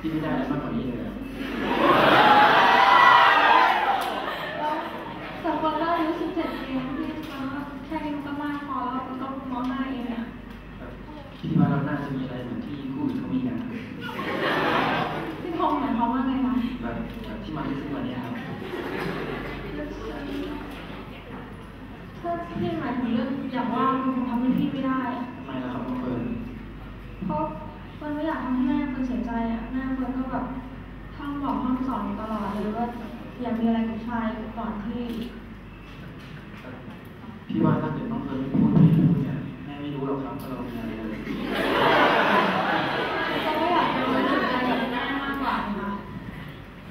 พี่ไม่ได้อะไรมากกว่านี้เลยแต่คนก็อายุสิบเจ็ดเองพี่คะแค่นี้มันก็มากพอแล้วมันก็มองหน้าเองอะคิดว่าเราน่าจะมีอะไรเหมือนที่คู่อื่นเขามีกันพี่ทงหมายความว่าไงคะแบบแบบที่มาที่ซื้อวันนี้ครับถ้าพี่หมายถึงเรื่องอย่างว่ามันคงทำให้พี่ไม่ได้ คนเสียใจอะแม่คนก็แบบท่องบอกท่องสอนตลอดเลยว่าอย่ามีอะไรกับชายก่อนที่พี่ว่าถ้าเกิดน้องเฟิร์นไม่พูดไม่พูดเนี่ยแม่ไม่รู้หรอกครับว่าเรามีอะไรเลยไม่อยากจะรู้สึกใจกับแม่มากกว่านะคะ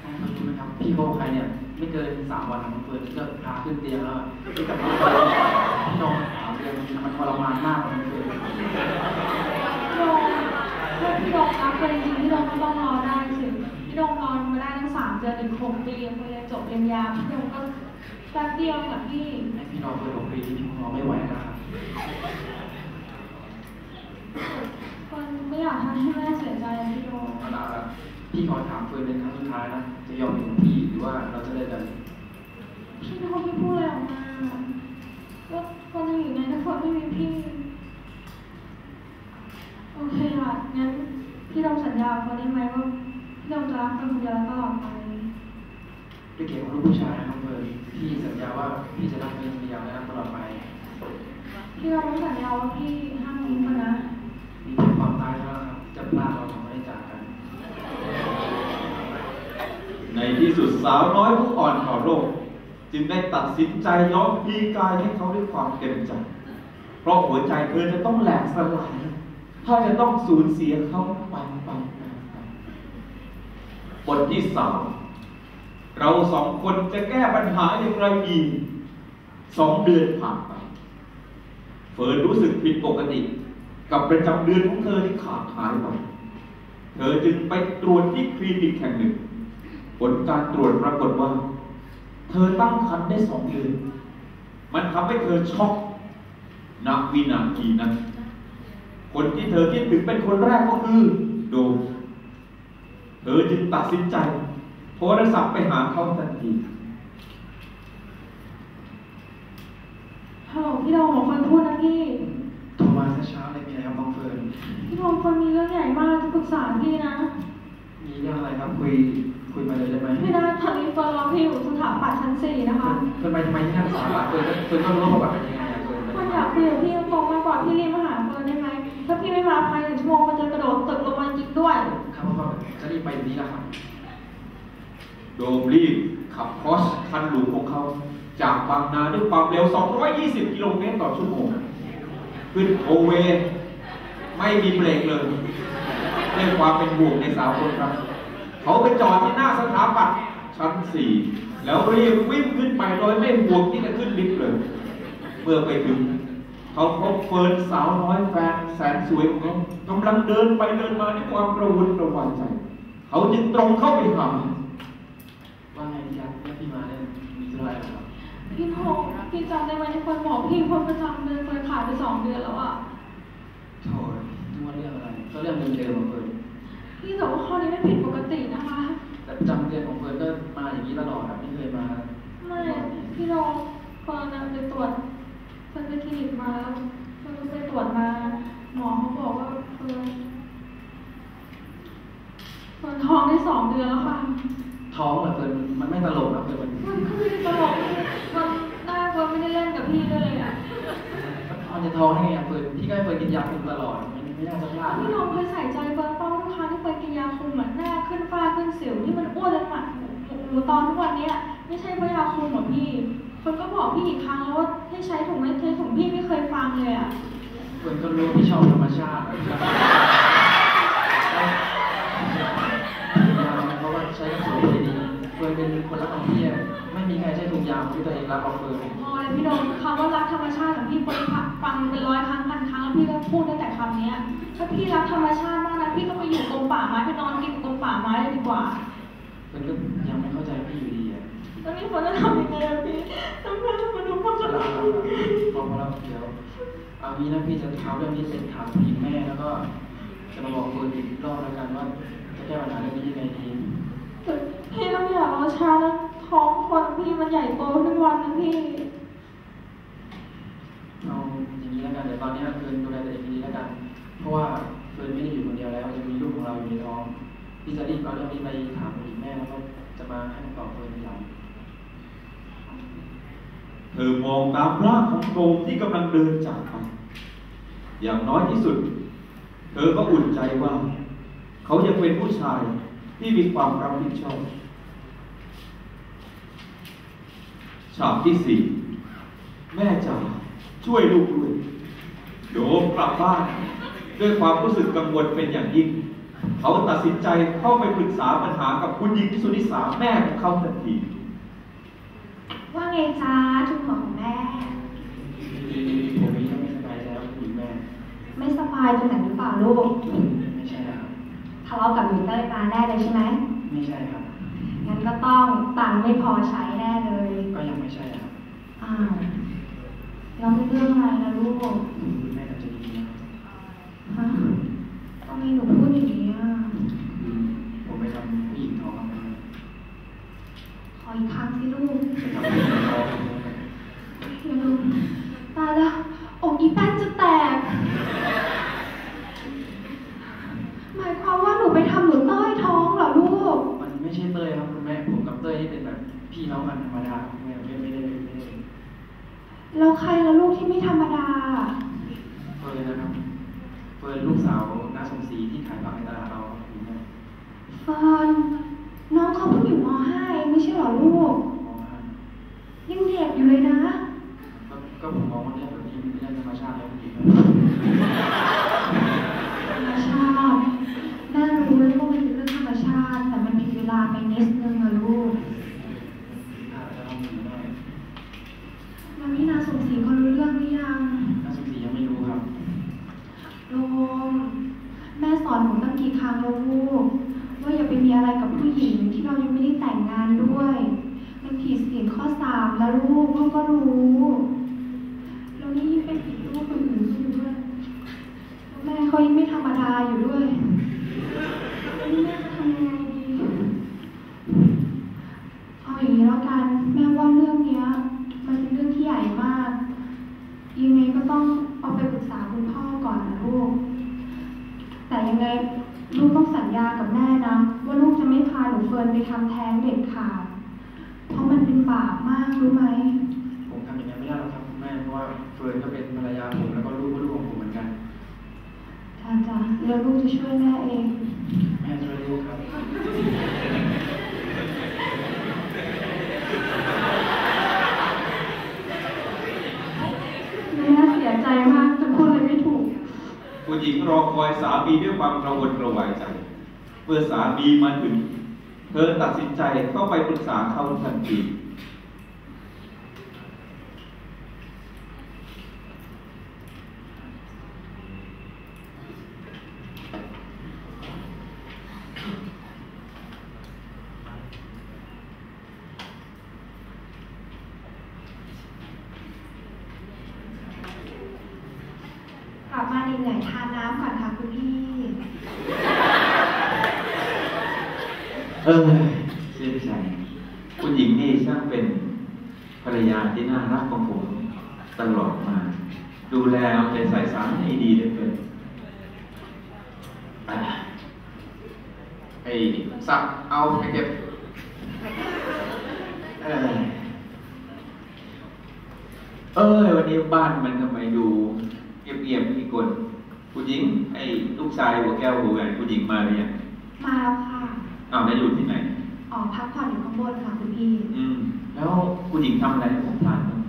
น้องเฟิร์นรู้ไหมครับพี่โบใครเนี่ยไม่เกินสามวันน้องเฟิร์นก็พาขึ้นเตียงแล้วพี่กับน้อนพี่นอนสามเดือนมันทรมานมากน้องเฟิร์น พี่โดงรับเป็นจริงพี่โดงก็ต้องรอได้สิพี่โดงรอมาได้ตั้งสามเดือนถึงหกปีพอเรียนจบเรียนยาพี่โดงก็แป๊บเดียวกับพี่ให้พี่นอนเฟิร์นหกปีที่พี่คงรอไม่ไหวแล้วครับคนไม่อยากทำให้แม่เสียใจอะพี่โดงเอาล่ะพี่ขอถามเฟิร์นเป็นครั้งสุดท้ายนะจะยอมอยู่กับพี่หรือว่าเราจะเลิกกันพี่โดงไม่พูดอะไรออกมาก็คนจะอยู่ในถ้าคนไม่มีพี่โอเคค่ะงั้น พี่โดงสัญญาคนได้ไหมว่าพี่โดงจะรักคนคนเดียวตลอดไปด้วยเกียรติของลูกผู้ชายนะครับเฟิร์นพี่สัญญาว่าพี่จะรักเฟิร์นคนเดียวและรักตลอดไป พี่โดงต้องสัญญาว่าพี่ห้ามทิ้งมันนะมีเพียงความตายเท่านั้นครับจะพลาดเราทำไม่ได้จากกัน ในที่สุดสาวน้อยผู้อ่อนต่อโลกจึงได้ตัดสินใจยอมพลีกายให้เขาด้วยความเต็มใจ เพราะหัวใจเธอจะต้องแหลกสลาย ถ้าจะต้องสูญเสียเขาไปไปไปบทที่สามเราสองคนจะแก้ปัญหาอย่างไรดีสองเดือนผ่านไป เฟิร์นรู้สึกผิดปกติ กับประจำเดือนของเธอที่ขาดหายไป เธอจึงไปตรวจที่คลินิกแห่งหนึ่ง ผลการตรวจปรากฏว่า เธอตั้งครรภ์ได้สองเดือน มันทำให้เธอช็อกนักวินาทีนั้น คนที่เธอคิดถึงเป็นคนแรกก็คือโดมเธอจึงตัดสินใจโทรศัพท์ไปหาเขาทันทีฮัลโหลพี่โดงของคนพูดนะพี่โทรมาเช้าๆเลยมีอะไรครับน้องเฟิร์นพี่โดงคนมีเรื่องใหญ่มากจะปรึกษาพี่นะ มีเรื่องอะไรครับคุยคุยมาเลยได้ไหมพี่นะทางนี้เฟิร์นรอพี่อยู่สถาปัตย์ชั้นสี่นะคะเฟิร์นไปทำไมที่นั่นสาบานเฟิร์นก็เฟิร์นก็รู้ว่าประวัติเป็นยังไงอะเฟิร์นมันอยากคุยกับพี่ตรงๆมากกว่าพี่รีบมาหาเฟิร์นได้ไหม ถ้าพี่ไม่มาภายในชั่วโมงมันจะกระโดดตึกลงมาจริงด้วยครับพ่อจะรีบไปนี้แล้วครับ โดมรีบขับพอสคันหรูของเขา จากบางนาด้วยความเร็ว 220 กิโลเมตรต่อชั่วโมง ขึ้นโอเวย์ไม่มีเบรกเลยด้วยความเป็นห่วงในสาวคนครักเขาไปจอดที่หน้าสถาปัตย์ชั้น 4 แล้วรีบวิ่งขึ้นไปโดยไม่ห่วงที่จะขึ้นลิฟต์เลย เมื่อไปถึง เขาพบเฟิร์นสาวน้อยแฟนแสนสวยของเขากำลังเดินไปเดินมาด้วยความกระวนกระวายใจ เขาจึงตรงเข้าไปหาว่าไงพี่ครับแล้วพี่มาเนี่ยมีเรื่องอะไรเหรอครับพี่โทงพี่จำได้ไหมที่คนบอกพี่คนประจำเดือนเคยขาดไปสองเดือนแล้วอะโถ่ทุกวันเรื่องอะไรก็เรื่องเดิมๆของเฟิร์นพี่แต่ว่าข้อนี้ไม่ผิดปกตินะคะ แต่ประจำเดือนของเฟิร์นก็มาอย่างนี้ตลอดอะไม่เคยมา ไม่ พี่โดงเฟิร์นน่ะไปตรวจ เฟิร์นไปคลินิกมาแล้วเฟิร์นไปตรวจมา หมอเขาบอกว่าเฟิร์นเฟิร์นท้องได้สองเดือนแล้วค่ะ ท้องเหรอเฟิร์นมันไม่ตลกนะเฟิร์นมันมันก็ไม่ได้ตลกมันหน้าเฟิร์นไม่ได้เล่นกับพี่ด้วยเลยอะมันจะท้องได้ไงอะเฟิร์นพี่ก็ให้เฟิร์นกินยาคุมตลอด มันไม่น่าจะพลาดพี่โดงเคยใส่ใจเฟิร์นเป้าทุกครั้งที่เฟิร์นกินยาคุมเหมือนหน้าขึ้นฝ้าขึ้นสิวที่มันอ้วนเลยหมัดหมูตอนทุกวันเนี้ยไม่ใช่เพราะยาคุมหรอกพี่ เฟิร์นก็บอกพี่อีกครั้งแล้วว่าให้ใช้ถุงไม่ใช้ถุงพี่ไม่เคยฟังเลยอะเฟิร์นก็รู้ว่าพี่ชอบธรรมชาติเพราะว่าใช้กระสุนไม่ดีเฟิร์นเป็นคนรักของพี่อะไม่มีใครใช้ถุงยางที่ตัวเองรักของเฟิร์นพอเลยพี่โดมคำว่ารักธรรมชาติของพี่คนฟังเป็นร้อยครั้งพันครั้งแล้วพี่ก็พูดได้แต่คำเนี้ยถ้าพี่รักธรรมชาติมากนะพี่ก็ไปอยู่ตรงป่าไม้ไปนอนกินตรงป่าไม้เลยดีกว่า เฟิร์นก็ยังไม่เข้าใจพี่อยู่ดีอะแล้วนี่คนจะทำยังไงอะพี่ทำไมมันดูความพจะอรักพอแล้วเดี๋ยวเอางี้นะพี่จะเท้าเรื่องนี้เสร็จถามผู้หญิงแม่แล้วก็จะมาบอกเฟิร์นอีกรอบแล้วกันว่าจะแก้ปัญหาเรื่องนี้ยังไงดีแต่พี่ต้องอย่ารอช้านะท้องคนพี่มันใหญ่โตทุกวันนะพี่เอาอย่างนี้แล้วกันเดี๋ยวตอนนี้เฟิร์นดูแลตัวเองดีแล้วกัน เพราะว่าเฟิร์นไม่ได้อยู่คนเดียวแล้วยังมีลูกของเราอยู่ในท้องพี่จะรีบเอาเรื่องนี้ไปถามคุณหญิง แม่แล้วก็จะมาให้คำตอบเฟิร์นทีหลังเธอมองตามร่างของโกมที่กำลังเดินจากไป อย่างน้อยที่สุด เธอก็อุ่นใจว่า เขายังเป็นผู้ชายที่มีความรับผิดชอบฉากที่สี่แม่จ๋าช่วยลูกด้วยโดมกลับบ้าน ด้วยความรู้สึกกังวลเป็นอย่างยิ่ง เขาตัดสินใจเข้าไปปรึกษาปัญหากับคุณหญิงสุนิสาแม่ของเขาทันที ว่าไงจ้าทุกหมอของแม่ ผมมีเรื่องไม่สบายใจแล้วคุณหญิงแม่ ไม่สบายตรงไหนหรือเปล่าลูกไม่ใช่นะครับทะเลาะกับหนูเต้ยมาแน่เลยใช่ไหมไม่ใช่ครับงั้นก็ต้องตังค์ไม่พอใช้แน่เลย ก็ยังไม่ใช่ครับอ้าวเราเป็นเรื่องอะไรนะลูกคุณแม่ทำใจดีๆนะครับฮะทำไมหนูพูดอย่างนี้อะ คือผมไปทำผู้หญิงท้องครับแม่ ขออีกครั้งสิลูก ไปทำผู้หญิงท้องครับแม่ เดี๋ยวลูกตายแล้วอกอีแป้นจะแตก หมายความว่าหนูไปทำหนูเต้ยท้องเหรอลูก มันไม่ใช่เต้ยครับคุณแม่ ผมกับเต้ยนี่เป็นแบบพี่น้องกันธรรมดาครับคุณแม่ไม่ไม่ได้ไม่ได้ แล้วใครละลูกที่ไม่ธรรมดา เฟิร์นนะครับเฟิร์นลูกสาวน้าสมศรีที่ขายผักในตลาดเราครับคุณแม่ เฟิร์นน้องเขาเพิ่งอยู่ม .5 เองไม่ใช่เหรอลูกมองว่ายังเด็กอยู่เลยนะ ก็ก็ผมมองว่าเรื่องแบบนี้มันเป็นเรื่องธรรมชาติแล้วคุณหญิงแม่ธรรมชาติแม่รู้เลยว่ามันเป็นเรื่องธรรมชาติ แต่มันผิดเวลาไปนิดนึงอะลูก อาจจะต้องมีได้ แล้วพี่นาสมศรีเขารู้เรื่องหรือยัง น้าสมศรียังไม่รู้ครับ โดมแม่สอนหนูตั้งกี่ครั้งแล้วลูก ว่าอย่าไปมีอะไรกับผู้หญิงที่เรายังไม่ได้แต่งงานด้วย มันผิดศีลข้อสามแล้วลูกลูกก็รู้แล้วนี่ยิ่งเป็นผิดลูกคนอื่นเขาอยู่ด้วยแล้วแม่เขายิ่งไม่ธรรมดาอยู่ด้วยแล้วนี่แม่จะทำยังไงดีเอาอย่างนี้แล้วกันแม่ว่าเรื่องเนี้ย มันเป็นเรื่องที่ใหญ่มาก ยังไงก็ต้องเอาไปปรึกษาคุณพ่อก่อนนะลูก แต่ยังไงลูกต้องสัญญากับแม่นะ ว่าลูกจะไม่พาหนูเฟิร์นไปทำแท้งเด็ดขาดเพราะ มันเป็นบาปมากรู้ไหม ผมทำอย่างนั้นไม่ได้หรอกครับคุณแม่เพราะว่าเฟิร์นก็เป็นภรรยาผมแล้วก็ลูกก็ลูกของผมเหมือนกันจ้าจ้าแล้วลูกจะช่วยแม่เอง แม่ช่วยลูกครับแม่เสียใจมากจะพูดอะไรไม่ถูกผู้หญิงรอคอยสามีด้วยความกระวนกระวายใจ เมื่อสามีมาถึง เธอตัดสินใจเข้าไปปรึกษาเขาทันทีกลับมาเหนื่อยทานน้ำก่อนค่ะคุณพี่ เออชื่นใจคุณหญิงนี่ช่างเป็นภรรยาที่น่ารักของผมตลอดมา ดูแลเอาใจใส่สามีดีเหลือเกินอะไอ้สักเอาไปเก็บเออเออวันนี้บ้านมันทำไมดูเงียบๆมีคนผู้หญิง ไอ้ลูกชายหัวแก้วหัวแหวนผู้หญิงมาหรือยังมาแล้วค่ะ อ้าวแล้วอยู่ที่ไหนออกพักผ่อนอยู่ข้างบนค่ะคุณพี่ อืม แล้วผู้หญิงทำอะไรให้ผมทานบ้าง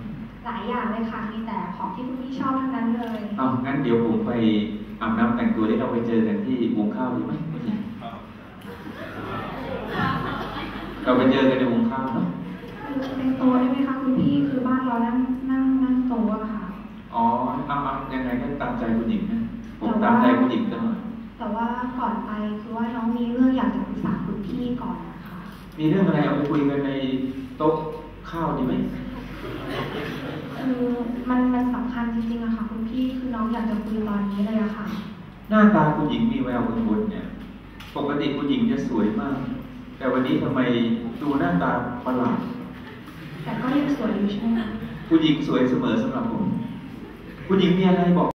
หลายอย่างเลยค่ะมีแต่ของที่คุณพี่ชอบทั้งนั้นเลยเอางั้นเดี๋ยวผมไปอาบน้ำแต่งตัวได้เราไปเจอกันที่วงข้าวดีไหมผู้หญิงเราไปเจอกันในวงข้าวเนาะเป็นโต๊ะได้ไหมคะคุณพี่คือบ้านเรานั่งนั่งนั่งโต๊ะอะค่ะ อ๋อเอาเอายังไงก็ตามใจผู้หญิงนะผมตามใจผู้หญิงตลอดแต่ว่าก่อนไปคือว่าน้องมีเรื่องอยากจะปรึกษา คุณพี่ก่อนนะคะมีเรื่องอะไรเอาไปคุยกันในโต๊ะข้าวดีไหมคือมันมันสำคัญจริงๆอะค่ะ คุณพี่คือน้องอยากจะคุยตอนนี้เลยอะค่ะ หน้าตาผู้หญิงมีแววกังวลเนี่ย ปกติคุณหญิงจะสวยมาก แต่วันนี้ทำไมดูหน้าตาประหลาดแต่ก็ยังสวยอยู่ใช่ไหมคะคุณหญิงสวยเสมอสำหรับผม คุณหญิงมีอะไรบอก